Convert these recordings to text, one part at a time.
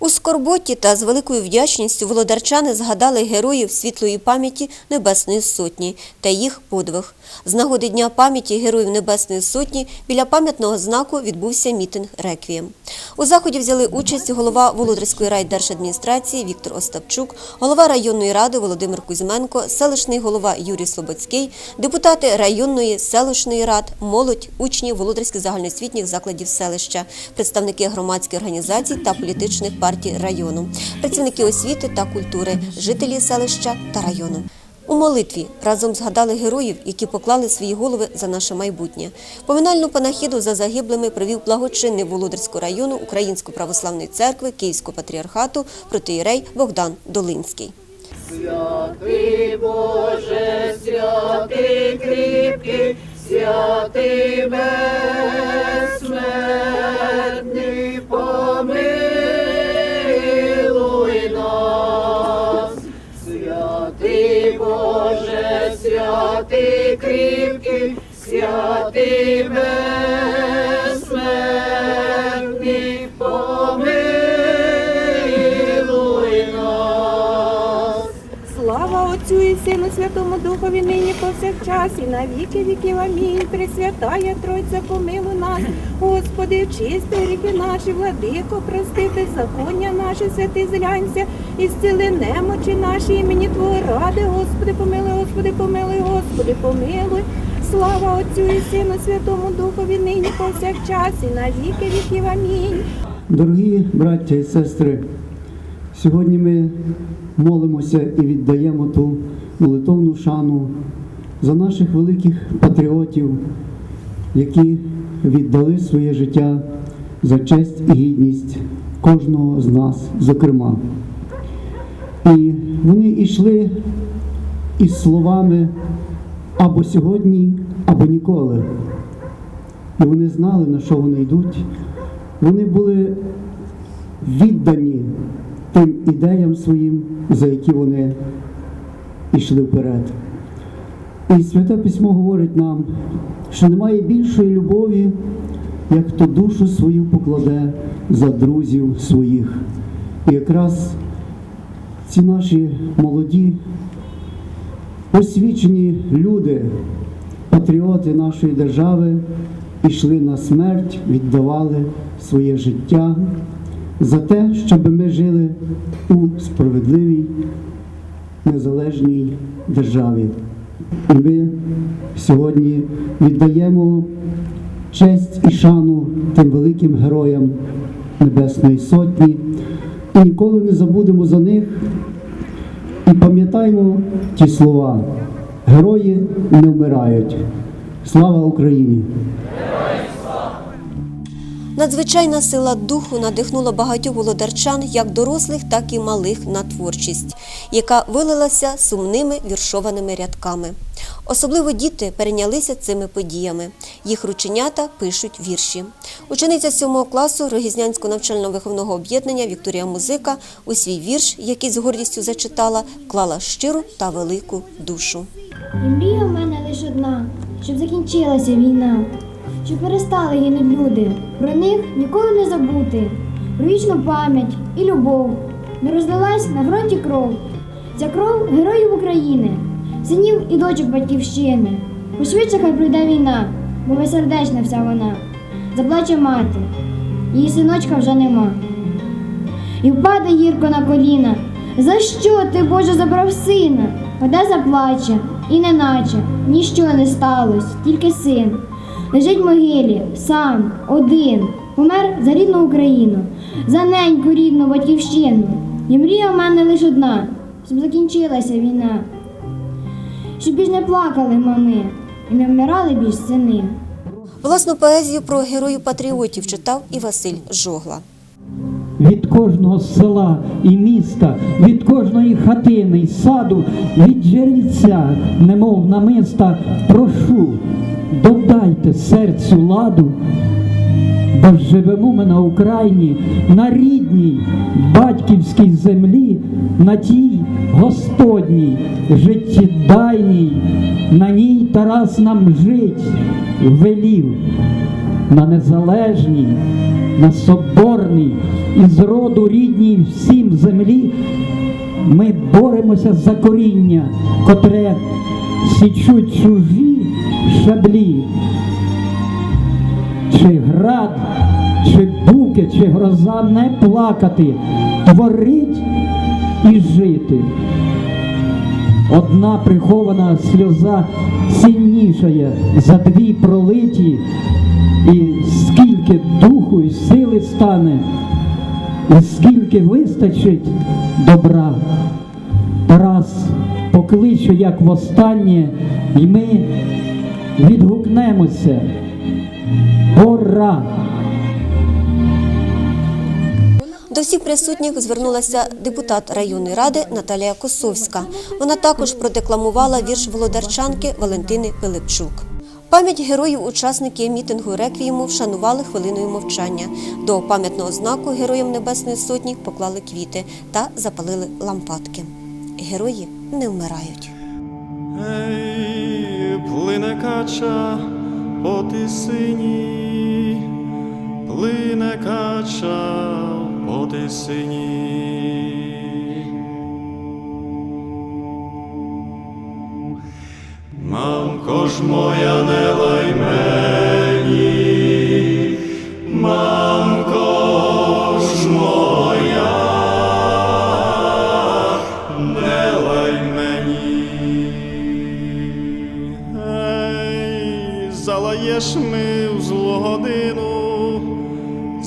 У скорботі та з великою вдячністю володарчани згадали героїв світлої пам'яті Небесної Сотні та їх подвиг. З нагоди Дня пам'яті Героїв Небесної Сотні біля пам'ятного знаку відбувся мітинг «Реквієм». У заході взяли участь голова Володарської райдержадміністрації Віктор Остапчук, голова районної ради Володимир Кузьменко, селищний голова Юрій Слободський, депутати районної, селищної рад, молодь, учні Володарських загальноосвітніх закладів селища, представники громадських організацій та політичних партій району, працівники освіти та культури, жителі селища та району. У молитві разом згадали героїв, які поклали свої голови за наше майбутнє. Поминальну панахіду за загиблими провів благочинний Володарського району Української православної церкви Київського патріархату протиєрей Богдан Долинський. Святий Боже, святий кріпкий, святий безсмертний, святий безсмертний, нас. Слава Отцю і Сину Святому Духові нині повсякчас і на віки віків. Амінь. Пресвятая Тройця, помилуй нас, Господи, чисти гріхи наші, владико, прости беззаконня наші, святи зглянься, і зціли немочі наші імені Твого ради, Господи, помилуй, Господи, помилуй, Господи, помилуй. Слава Отцю і Сину Святому Духові нині повсякчас і на віки віків. Амінь. Дорогі браття і сестри, сьогодні ми молимося і віддаємо ту молитовну шану за наших великих патріотів, які віддали своє життя за честь і гідність кожного з нас, зокрема. І вони йшли із словами або сьогодні, або ніколи. І вони знали, на що вони йдуть. Вони були віддані тим ідеям своїм, за які вони йшли вперед. І Святе Письмо говорить нам, що немає більшої любові, як хто душу свою покладе за друзів своїх. І якраз ці наші молоді, освічені люди, патріоти нашої держави, йшли на смерть, віддавали своє життя за те, щоб ми жили у справедливій, незалежній державі. І ми сьогодні віддаємо честь і шану тим великим героям Небесної Сотні і ніколи не забудемо за них і пам'ятаємо ті слова. Герої не вмирають. Слава Україні! Надзвичайна сила духу надихнула багатьох володарчан, як дорослих, так і малих на творчість, яка вилилася сумними віршованими рядками. Особливо діти перейнялися цими подіями. Їх рученята пишуть вірші. Учениця 7 класу Рогізнянського навчально-виховного об'єднання Вікторія Музика у свій вірш, який з гордістю зачитала, клала щиру та велику душу. Мрія в мене лише одна, щоб закінчилася війна, щоб перестали гинуть люди, про них ніколи не забути, про вічну пам'ять і любов, не розлилась на фронті кров. Ця кров героїв України, синів і дочок батьківщини. Пошвидше хай прийде війна, бо безсердечна вся вона. Заплаче мати, її синочка вже нема. І впаде гірко на коліна. За що ти, Боже, забрав сина? Вода заплаче, і неначе ніщо не сталося, тільки син. Лежить в могилі, сам, один, помер за рідну Україну, за неньку рідну батьківщину. І мрія в мене лише одна, щоб закінчилася війна. Щоб більш не плакали мами і не вмирали більш сини. Власну поезію про героїв патріотів читав і Василь Жогла. від кожного села і міста, від кожної хатини й саду, від джерельця, немов намиста, прошу, додайте серцю ладу, бо живемо ми на Україні, на рідній батьківській землі, на тій Господній, життєдайній, на ній Тарас нам жить велів. на незалежній, на соборній і з роду рідній всім землі, ми боремося за коріння, котре січуть чужі шаблі. Чи град, чи буки, чи гроза не плакати, творить і жити. Одна прихована сльоза ціннішає за дві пролиті, і скільки духу і сили стане, і скільки вистачить добра. Тарас покличе, як востаннє, і ми відгукнемося. Пора! До всіх присутніх звернулася депутат районної ради Наталія Косовська. Вона також продекламувала вірш володарчанки Валентини Пилипчук. Пам'ять героїв учасники мітингу реквієму вшанували хвилиною мовчання. До пам'ятного знаку Героям Небесної Сотні поклали квіти та запалили лампадки. Герої не вмирають. Ей, плине кача по тисині, плине кача по тисині. Мамко ж моя, не лай мені, мамко ж моя, не лай мені. Ей, залаєш ми в злу годину,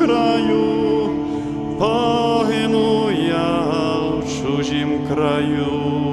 краю, погину я в чужім краю.